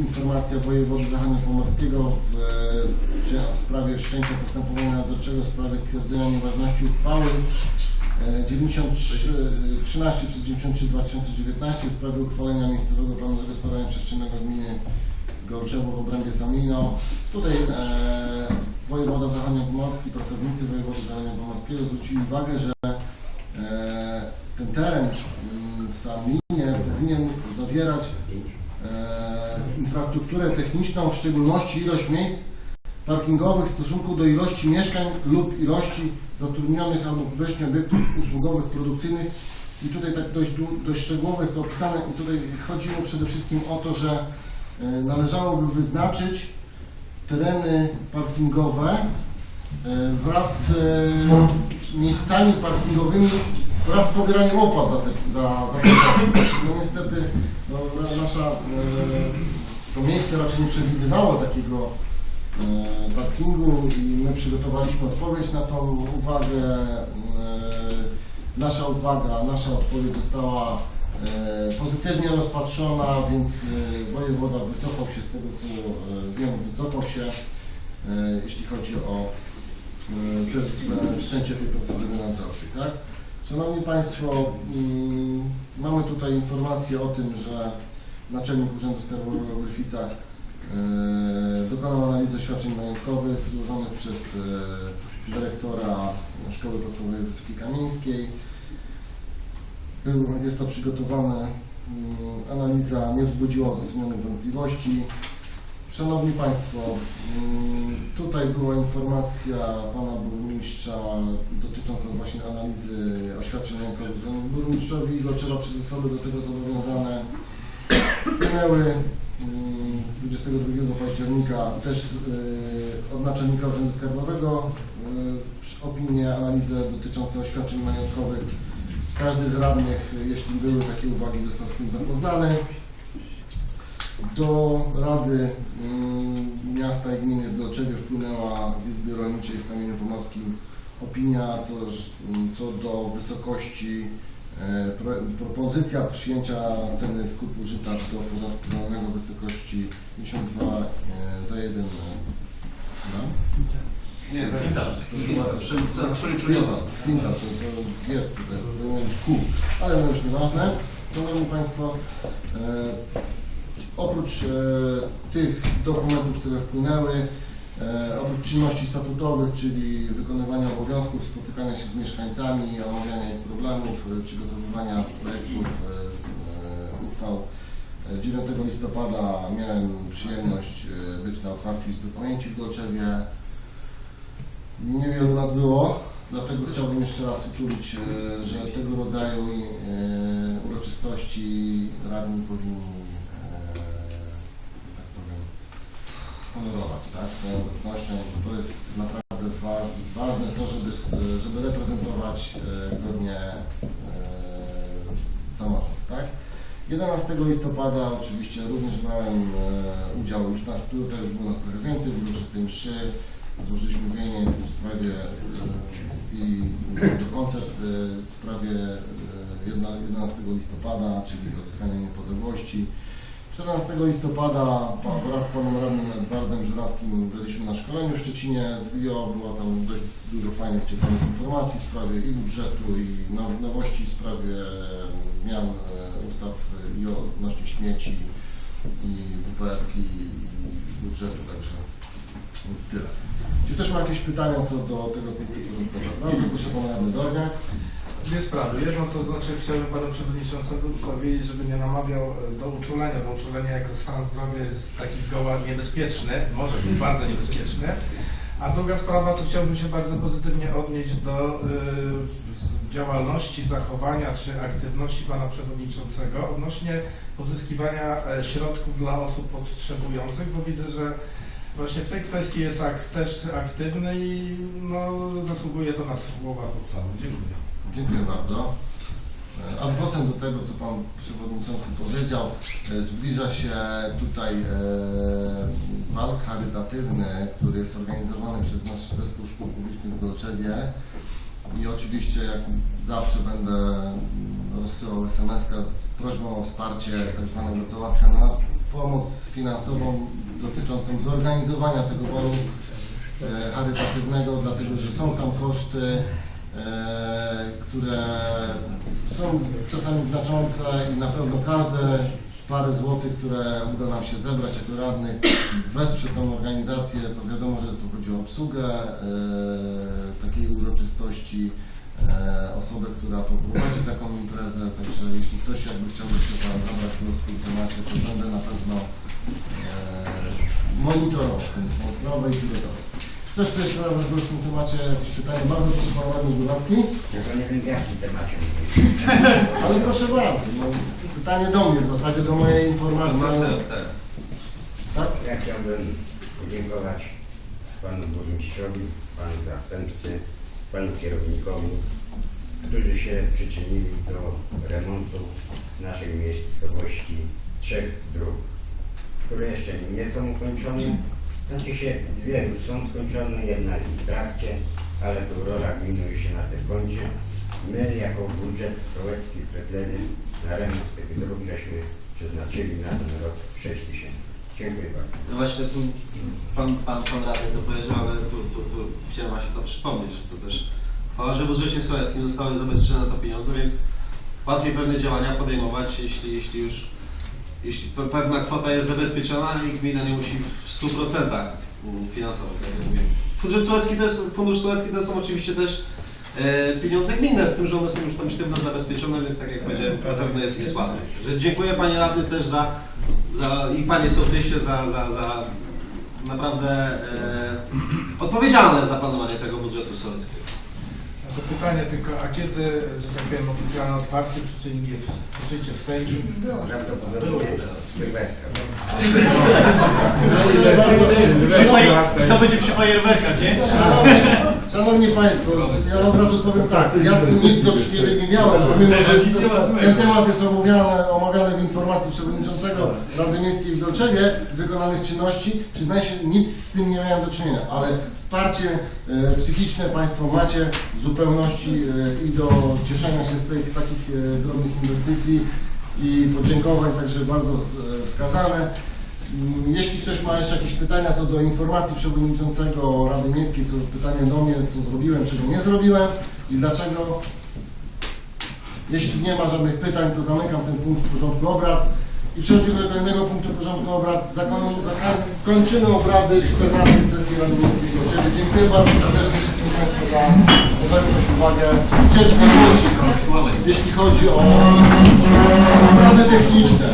informacja wojewody zachodniopomorskiego w, w, w sprawie wszczęcia postępowania nadzorczego w sprawie stwierdzenia nieważności uchwały e, 93, e, 13 przez 93 2019 w sprawie uchwalenia miejscowego planu zagospodarowania przestrzennego gminy Gołczewo w obrębie Samino. Tutaj e, wojewoda zachodniopomorski, pracownicy wojewody zachodniopomorskiego zwrócili uwagę, że e, ten teren mm, w Saminie powinien zawierać e, infrastrukturę techniczną, w szczególności ilość miejsc parkingowych w stosunku do ilości mieszkań lub ilości zatrudnionych albo powierzchni obiektów usługowych, produkcyjnych. I tutaj tak dość, dość szczegółowo jest to opisane i tutaj chodziło przede wszystkim o to, że e, należałoby wyznaczyć tereny parkingowe e, wraz z e, miejscami parkingowymi wraz z pobieraniem opłat za te, za, za te. No niestety no, na- nasza, raczej nie przewidywało takiego e, parkingu i my przygotowaliśmy odpowiedź na tą uwagę. E, Nasza uwaga, nasza odpowiedź została e, pozytywnie rozpatrzona, więc wojewoda wycofał się z tego co wiem, wycofał się, jeśli chodzi o wszczęcie tej procedury nadzorczej, tak? Szanowni Państwo, mm, mamy tutaj informację o tym, że Naczelnik Urzędu Skarbowego w Gryficach e, dokonał analizy świadczeń majątkowych złożonych przez e, dyrektora Szkoły Podstawowej Wysokiej Kamieńskiej. Był, jest to przygotowane, mm, analiza nie wzbudziła uzasadnionych wątpliwości. Szanowni Państwo, mm, tutaj była informacja Pana Burmistrza dotycząca właśnie analizy oświadczeń majątkowych. Burmistrzowi trzeba przez osoby do tego zobowiązane mm, 22 października też y, od Naczelnika Urzędu Skarbowego y, opinię, analizę dotyczącą oświadczeń majątkowych. Każdy z radnych, jeśli były takie uwagi, został z tym zapoznany. Do Rady mm, Miasta i Gminy w Dolczewie wpłynęła z Izby Rolniczej w Kamieniu Pomorskim opinia co, co do wysokości e, propozycja przyjęcia ceny skupu żyta do podatku rolnego w wysokości 52 e, za jeden gram. Nie, kwintal. Kwintal, kwintal, to, to jest tutaj, powinno być kół, ale no już nieważne. Szanowni Państwo, e, oprócz e, tych dokumentów, które wpłynęły, e, oprócz czynności statutowych, czyli wykonywania obowiązków, spotykania się z mieszkańcami, omawiania ich problemów, e, przygotowywania projektów, e, e, uchwał, e, 9 listopada miałem przyjemność e, być na otwarciu Izby Pamięci w Golczewie. Niewielu nas było, dlatego chciałbym jeszcze raz uczulić, e, że tego rodzaju e, uroczystości radni powinni, honorować, tak. To jest naprawdę wa- ważne to, żeby, żeby reprezentować e, godnie e, samorząd, tak. 11 listopada oczywiście również brałem e, udział już na, tutaj już było nas trochę więcej, w uroczystej mszy, złożyliśmy wieniec w sprawie i koncert w sprawie e, jedna- 11 listopada, czyli odzyskania niepodległości. 14 listopada pa- wraz z panem radnym Edwardem Żurawskim byliśmy na szkoleniu w Szczecinie z WIO. Było tam dość dużo fajnych, ciekawych informacji w sprawie i budżetu, i now- nowości w sprawie zmian e, ustaw WIO odnośnie śmieci i WPR-ki i budżetu, także tyle. Czy ktoś ma jakieś pytania co do tego punktu porządkowego? Bardzo proszę pana radny Dorniak. Dwie sprawy. Jedno to znaczy chciałbym panu przewodniczącemu powiedzieć, żeby nie namawiał e, do uczulenia, bo uczulenie jako stan zdrowia jest taki zgoła niebezpieczny, może być bardzo niebezpieczny. A druga sprawa to chciałbym się bardzo pozytywnie odnieść do y, działalności, zachowania czy aktywności pana przewodniczącego odnośnie pozyskiwania e, środków dla osób potrzebujących, bo widzę, że właśnie w tej kwestii jest ak też aktywny i no, zasługuje to na słowa pochwały. Dziękuję. Dziękuję bardzo. E, Adwocem do tego, co Pan Przewodniczący powiedział, e, zbliża się tutaj e, bal charytatywny, który jest organizowany przez nasz zespół szkół publicznych w Dolczewie. i oczywiście jak zawsze będę rozsyłał SMS-ka z prośbą o wsparcie tzw. Cołaska na pomoc finansową dotyczącą zorganizowania tego balu e, charytatywnego, dlatego że są tam koszty, e, które są czasami znaczące i na pewno każde parę złotych, które uda nam się zebrać jako radnych, wesprze tą organizację, to wiadomo, że tu chodzi o obsługę e, takiej uroczystości, e, osobę, która poprowadzi taką imprezę, także jeśli ktoś jakby chciał się tam zabrać w tym temacie, to będę na pewno e, monitorował tę tę sprawę i pilotował. Ktoś zabrać głos w tym temacie, jakieś pytanie? Bardzo proszę Pan Radny Żurawski. Ja to nie wiem w jakim temacie. Ale proszę bardzo, no, pytanie do mnie w zasadzie, do mojej informacji. Tak? Ja chciałbym podziękować panu burmistrzowi, panu zastępcy, panu kierownikowi, którzy się przyczynili do remontu naszej miejscowości trzech dróg, które jeszcze nie są ukończone. Znaczy się dwie już są skończone, jedna jest w trakcie, ale rola gminy się na tym kończy. My jako budżet sołecki w Kretlenie na remont tych dróg żeśmy przeznaczyli na ten rok 6 tysięcy. Dziękuję bardzo. No właśnie tu pan, pan, pan radny to powiedział, ale tu, tu, tu chciałem właśnie to przypomnieć, że to też chwała, że w budżecie sołeckim zostały zabezpieczone to pieniądze, więc łatwiej pewne działania podejmować, jeśli, jeśli już jeśli pe- pewna kwota jest zabezpieczona i gmina nie musi w 100% mm, finansować, tak jak mówię. Fundusz sołecki fundusz to są oczywiście też e, pieniądze gminne, z tym, że one są już tam sztywno zabezpieczone, więc tak jak powiedziałem, na pewno jest. Także dziękuję Panie Radny też za, za i Panie Sołtysie za, za, za naprawdę e, odpowiedzialne za planowanie tego budżetu sołeckiego. To pytanie tylko, a kiedy, że tak powiem, oficjalne otwarcie przyczynie, przyczyńcie wstęgi? Prawdopodobnie Sylwestra. Dziękuję bardzo. To będzie przy fajerwerkach, nie? Szanowni, Państwo, ja od razu powiem tak, ja z tym nic do czynienia nie miałem, pomimo że ten temat jest omawiany, omawiany w informacji przewodniczącego Rady Miejskiej w Dolczewie z wykonanych czynności, przyznaję się, nic z tym nie miałem do czynienia, ale wsparcie e, psychiczne Państwo macie w zupełności e, i do cieszenia się z tych takich e, drobnych inwestycji i podziękowań, także bardzo e, wskazane. Jeśli ktoś ma jeszcze jakieś pytania co do informacji przewodniczącego Rady Miejskiej, co pytanie do mnie, co zrobiłem, czego nie zrobiłem i dlaczego. Jeśli nie ma żadnych pytań, to zamykam ten punkt porządku obrad i przechodzimy do kolejnego punktu porządku obrad. Zakon, kończymy obrady 14 sesji Rady Miejskiej w. Dziękuję bardzo serdecznie wszystkim Państwu za obecność, uwagę, cierpliwość, jeśli chodzi o sprawy techniczne.